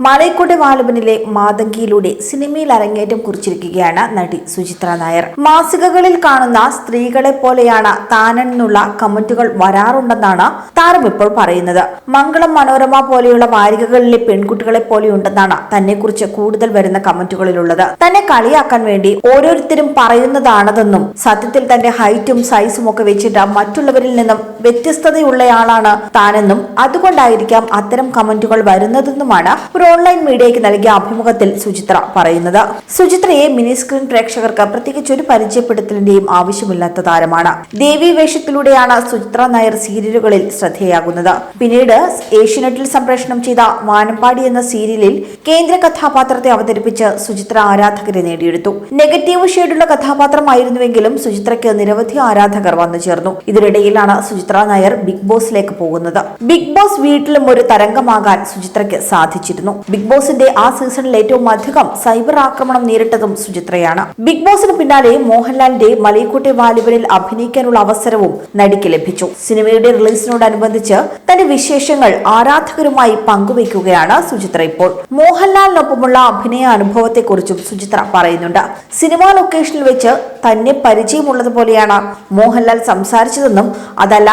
മലൈക്കോട്ടെ വാലുബനിലെ മാതങ്കിയിലൂടെ സിനിമയിൽ അരങ്ങേറ്റം കുറിച്ചിരിക്കുകയാണ് നടി സുചിത്ര നായർ. മാസികകളിൽ കാണുന്ന സ്ത്രീകളെ പോലെയാണ് താനെന്നുള്ള കമന്റുകൾ വരാറുണ്ടെന്നാണ് താരം ഇപ്പോൾ പറയുന്നത്. മംഗളം മനോരമ പോലെയുള്ള വാരികകളിലെ പെൺകുട്ടികളെ പോലെയുണ്ടെന്നാണ് തന്നെക്കുറിച്ച് കൂടുതൽ വരുന്ന കമന്റുകളിലുള്ളത്. തന്നെ കളിയാക്കാൻ വേണ്ടി ഓരോരുത്തരും പറയുന്നതാണതെന്നും സത്യത്തിൽ തന്റെ ഹൈറ്റും സൈസും ഒക്കെ വെച്ചിട്ട് മറ്റുള്ളവരിൽ നിന്നും വ്യത്യസ്തതയുള്ളയാളാണ് താനെന്നും അതുകൊണ്ടായിരിക്കാം അത്തരം കമന്റുകൾ വരുന്നതെന്നുമാണ് ഒരു ഓൺലൈൻ മീഡിയയ്ക്ക് നൽകിയ അഭിമുഖത്തിൽ സുചിത്ര പറയുന്നത്. സുചിത്രയെ മിനി സ്ക്രീൻ പ്രേക്ഷകർക്ക് പ്രത്യേകിച്ച് ഒരു പരിചയപ്പെടുത്തലിന്റെയും ആവശ്യമില്ലാത്ത താരമാണ്. ദേവി വേഷത്തിലൂടെയാണ് സുചിത്ര നായർ സീരിയലുകളിൽ ശ്രദ്ധേയാകുന്നത്. പിന്നീട് ഏഷ്യനെറ്റിൽ സംപ്രേഷണം ചെയ്ത വാനമ്പാടി എന്ന സീരിയലിൽ കേന്ദ്ര കഥാപാത്രത്തെ അവതരിപ്പിച്ച് സുചിത്ര ആരാധകരെ നേടിയെടുത്തു. നെഗറ്റീവ് ഷെയ്ഡുള്ള കഥാപാത്രമായിരുന്നുവെങ്കിലും സുചിത്രയ്ക്ക് നിരവധി ആരാധകർ വന്നു ചേർന്നു. ഇതിനിടയിലാണ് സുചിത്ര നായർ ബിഗ് ബോസിലേക്ക് പോകുന്നത്. ബിഗ് ബോസ് വീട്ടിലും ഒരു തരംഗമാകാൻ സുചിത്രയ്ക്ക് സാധിച്ചിരുന്നു. ബിഗ് ബോസിന്റെ ആ സീസണിൽ ഏറ്റവും അധികം സൈബർ ആക്രമണം നേരിട്ടതും സുചിത്രയാണ്. ബിഗ് ബോസിന് പിന്നാലെ മോഹൻലാലിന്റെ മലയക്കോട്ടെ വാലിബനിൽ അഭിനയിക്കാനുള്ള അവസരവും നടിക്ക് ലഭിച്ചു. സിനിമയുടെ റിലീസിനോടനുബന്ധിച്ച് തന്റെ വിശേഷങ്ങൾ ആരാധകരുമായി പങ്കുവയ്ക്കുകയാണ് സുചിത്ര ഇപ്പോൾ. മോഹൻലാലിനൊപ്പമുള്ള അഭിനയ അനുഭവത്തെക്കുറിച്ചും സുചിത്ര പറയുന്നുണ്ട്. സിനിമാ ലൊക്കേഷനിൽ വെച്ച് തന്നെ പരിചയമുള്ളതുപോലെയാണ് മോഹൻലാൽ സംസാരിച്ചതെന്നും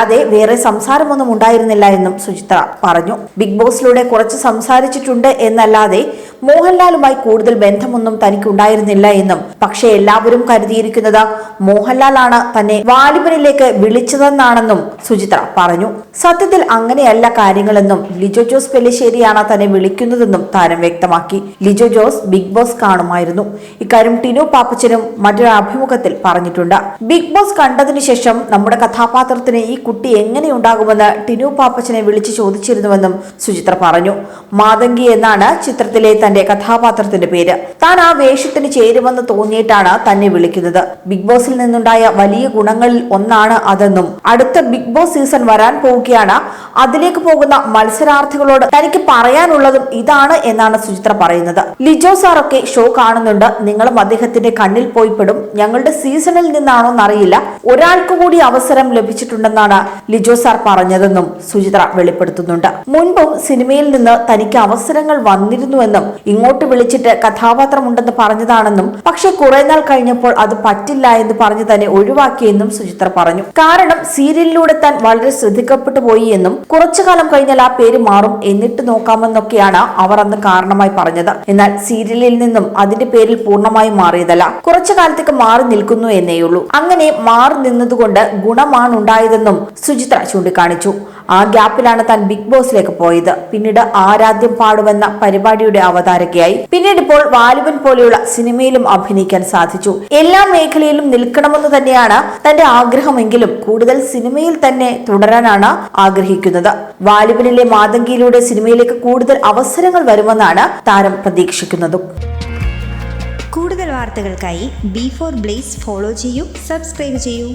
അതല്ലാതെ വേറെ സംസാരമൊന്നും ഉണ്ടായിരുന്നില്ല എന്നും സുചിത്ര പറഞ്ഞു. ബിഗ് ബോസിലൂടെ കുറച്ച് സംസാരിച്ചിട്ടുണ്ട് എന്നല്ലാതെ മോഹൻലാലുമായി കൂടുതൽ ബന്ധമൊന്നും തനിക്കുണ്ടായിരുന്നില്ല എന്നും പക്ഷേ എല്ലാവരും കരുതിയിരിക്കുന്നത് മോഹൻലാലാണ് തന്നെ വാലിബനിലേക്ക് വിളിച്ചതെന്നാണെന്നും സുചിത്ര പറഞ്ഞു. സത്യത്തിൽ അങ്ങനെയല്ല കാര്യങ്ങളെന്നും ലിജോ ജോസ് പെല്ലിശ്ശേരിയാണ് തന്നെ വിളിക്കുന്നതെന്നും താരം വ്യക്തമാക്കി. ലിജോ ജോസ് ബിഗ് ബോസ് കാണുമായിരുന്നു. ഇക്കാര്യം ടിനു പാപ്പച്ചനും മറ്റൊരു അഭിമുഖത്തിൽ പറഞ്ഞിട്ടുണ്ട്. ബിഗ് ബോസ് കണ്ടതിനു ശേഷം നമ്മുടെ കഥാപാത്രത്തിന് ഈ കുട്ടി എങ്ങനെയുണ്ടാകുമെന്ന് ടിനു പാപ്പച്ചനെ വിളിച്ചു ചോദിച്ചിരുന്നുവെന്നും സുചിത്ര പറഞ്ഞു. മാതങ്കി എന്നാണ് ചിത്രത്തിലെ തന്റെ കഥാപാത്രത്തിന്റെ പേര്. താൻ ആ വേഷത്തിന് ചേരുമെന്ന് തോന്നിയിട്ടാണ് തന്നെ വിളിക്കുന്നത്. ബിഗ് ബോസിൽ നിന്നുണ്ടായ വലിയ ഗുണങ്ങളിൽ ഒന്നാണ് അതെന്നും അടുത്ത ബിഗ് ബോസ് സീസൺ വരാൻ പോവുകയാണ്. അതിലേക്ക് പോകുന്ന മത്സരാർത്ഥികളോട് തനിക്ക് പറയാനുള്ളതും ഇതാണ് എന്നാണ് സുചിത്ര പറയുന്നത്. ലിജോ സാറൊക്കെ ഷോ കാണുന്നുണ്ട്. നിങ്ങളും അദ്ദേഹത്തിന്റെ കണ്ണിൽ പോയി പെടും. ഞങ്ങളുടെ സീസണിൽ നിന്നാണോ എന്നറിയില്ല ഒരാൾക്ക് കൂടി അവസരം ലഭിച്ചിട്ടുണ്ടെന്നാണ് ലിജോ സാർ പറഞ്ഞതെന്നും സുചിത്ര വെളിപ്പെടുത്തുന്നുണ്ട്. മുൻപും സിനിമയിൽ നിന്ന് തനിക്ക് അവസരങ്ങൾ വന്നിരുന്നുവെന്നും ഇങ്ങോട്ട് വിളിച്ചിട്ട് കഥാപാത്രമുണ്ടെന്ന് പറഞ്ഞതാണെന്നും പക്ഷെ കുറെ നാൾ കഴിഞ്ഞപ്പോൾ അത് പറ്റില്ല എന്ന് പറഞ്ഞു തന്നെ ഒഴിവാക്കിയെന്നും സുചിത്ര പറഞ്ഞു. കാരണം സീരിയലിലൂടെ താൻ വളരെ ശ്രദ്ധിക്കപ്പെട്ടു പോയി എന്നും കുറച്ചു കാലം കഴിഞ്ഞാൽ ആ പേര് മാറും എന്നിട്ട് നോക്കാമെന്നൊക്കെയാണ് അവർ അന്ന് കാരണമായി പറഞ്ഞത്. എന്നാൽ സീരിയലിൽ നിന്നും അതിന്റെ പേരിൽ പൂർണമായി മാറിയതല്ല. കുറച്ചു കാലത്തേക്ക് മാറി നിൽക്കുന്നു എന്നേയുള്ളൂ. അങ്ങനെ മാറി നിന്നതുകൊണ്ട് ഗുണമാണ് ഉണ്ടായതെന്നും സുചിത്ര ചൂണ്ടിക്കാണിച്ചു. ആ ഗ്യാപ്പിലാണ് താൻ ബിഗ് ബോസിലേക്ക് പോയത്. പിന്നീട് ആരാധ്യം പാടുമെന്ന പരിപാടിയുടെ അവതാരകയായി. പിന്നീട് ഇപ്പോൾ വാലിബൻ പോലെയുള്ള സിനിമയിലും അഭിനയിക്കാൻ സാധിച്ചു. എല്ലാ മേഖലയിലും നിൽക്കണമെന്ന് തന്നെയാണ് തന്റെ ആഗ്രഹമെങ്കിലും കൂടുതൽ സിനിമയിൽ തന്നെ തുടരാനാണ് ആഗ്രഹിക്കുന്നത്. വാലിബനിലെ മാതങ്കിയിലൂടെ സിനിമയിലേക്ക് കൂടുതൽ അവസരങ്ങൾ വരുമെന്നാണ് താരം പ്രതീക്ഷിക്കുന്നതും. കൂടുതൽ വാർത്തകൾക്കായി ബി ഫോർ ബ്ലേസ് ഫോളോ ചെയ്യൂ സബ്സ്ക്രൈബ് ചെയ്യൂ.